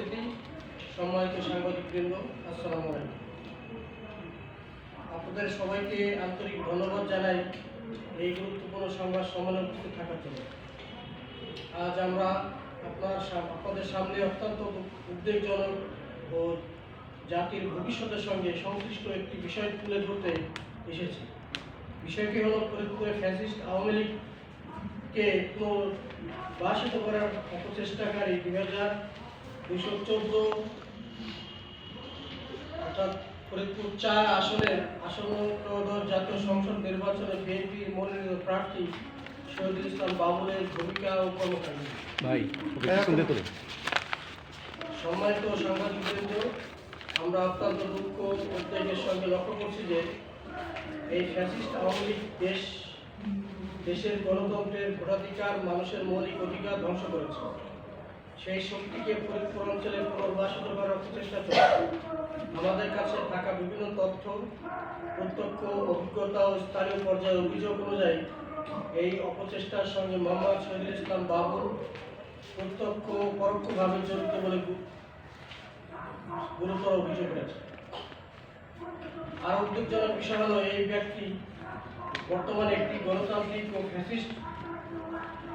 উপস্থিতি, সম্মানিত সাংবাদিকবৃন্দ, আসসালামু আলাইকুম। আপনাদের সবাইকে আন্তরিক ধন্যবাদ জানাই এই গুরুত্বপূর্ণ সংবাদ সম্মেলনে উপস্থিত থাকার জন্য। আজ আমরা আপনার আপনাদের সামনে অত্যন্ত উদ্বেগজনক ও জাতির ভবিষ্যতের সঙ্গে সংশ্লিষ্ট একটি বিষয় তুলে ধরতে এসেছি। বিষয়টি হলো ফরিদপুরে ফ্যাসিস্ট আওয়ামী লীগকে পুনর্বাসিত করার অপচেষ্টাকারী দুই হাজার দুইশো চোদ্দ অর্থাৎ ফরিদপুর চার আসনের আসন্ন জাতীয় সংসদ নির্বাচনে বিএনপির মনোনীত প্রার্থী শহীদুল ইসলাম বাবুলের ভূমিকা ও কর্মকাণ্ড। ভাই করে। সম্মানিত সাংবাদিকবৃন্দ আমরা অত্যন্ত দুঃখ উদ্বেগের সঙ্গে লক্ষ্য করছি যে এই ফ্যাসিস্ট আওয়ামী লীগ দেশ দেশের গণতন্ত্রের ভোটাধিকার মানুষের মৌলিক অধিকার ধ্বংস করেছে। সেই শক্তিকে ফরিদপুর অঞ্চলে পুনর্বাসিত করার প্রচেষ্টা চলছে আমাদের কাছে থাকা বিভিন্ন তথ্য, প্রত্যক্ষ অভিজ্ঞতা ও স্থানীয় পর্যায়ে অভিযোগ অনুযায়ী এই অপচেষ্টার সঙ্গে মোহাম্মদ শহীদুল ইসলাম বাবুল প্রত্যক্ষ পরোক্ষভাবে জড়িত বলে গুরুতর অভিযোগ রয়েছে। আর উদ্বেগজনক বিষয় হলো এই ব্যক্তি বর্তমানে একটি গণতান্ত্রিক ও ফ্যাসিস্ট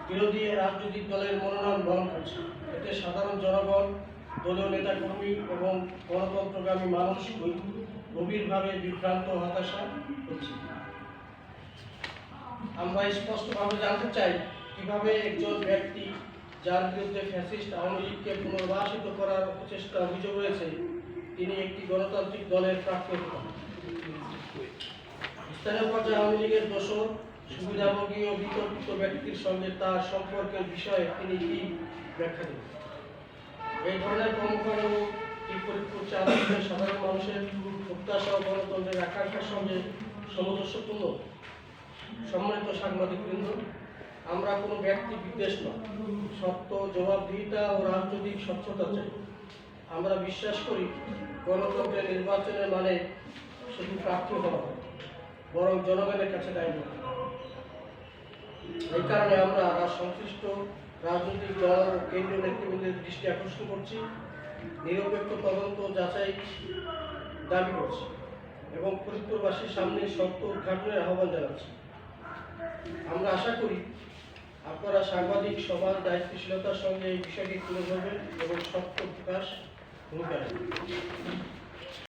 বিরোধী রাজনৈতিক দলের মনোনয়ন গ্রহণ করছে এতে সাধারণ জনগণ, দলীয় নেতাকর্মী এবং গণতন্ত্রগামী মানুষ গভীরভাবে বিভ্রান্ত, হতাশা হচ্ছে আমরা স্পষ্টভাবে জানতে চাই কীভাবে একজন ব্যক্তি যার বিরুদ্ধে ফ্যাসিস্ট আওয়ামী লীগকে পুনর্বাসিত করার প্রচেষ্টা অভিযোগ রয়েছে, তিনি একটি গণতান্ত্রিক দলের পারেন। স্থানীয় পর্যায়ে আওয়ামী লীগের দোষর সুবিধাভোগী ও বিতর্কিত ব্যক্তির সঙ্গে তার সম্পর্কের বিষয়ে তিনি কি ব্যাখ্যা দেবেন? এই ধরনের কর্মকাণ্ড কি ফরিদপুর চাঁদের সাধারণ মানুষের প্রত্যাশা ও গণতন্ত্রের আকাঙ্ক্ষার সঙ্গে সামঞ্জস্যপূর্ণ? সম্মানিত সাংবাদিকবৃন্দ আমরা কোনো ব্যক্তি বিদ্বেষ নয়। সত্য জবাবদিহিতা ও রাজনৈতিক স্বচ্ছতা চাই। আমরা বিশ্বাস করি গণতন্ত্রের নির্বাচনের মানে শুধু প্রার্থী হওয়া। নয়, বরং জনগণের কাছে দায়িত্ব এই কারণে আমরা সংশ্লিষ্ট রাজনৈতিক দল ও কেন্দ্রীয় নেতৃবৃন্দের দৃষ্টি আকর্ষণ করছি, নিরপেক্ষ তদন্ত যাচাই দাবি করছি এবং ফরিদপুরবাসীর সামনে সত্য উদ্ঘাটনের আহ্বান জানাচ্ছি। আমরা আশা করি আপনারা সাংবাদিক সমাজ দায়িত্বশীলতার সঙ্গে এই বিষয়টি তুলে ধরবেন এবং সত্য প্রকাশ ভূমিকা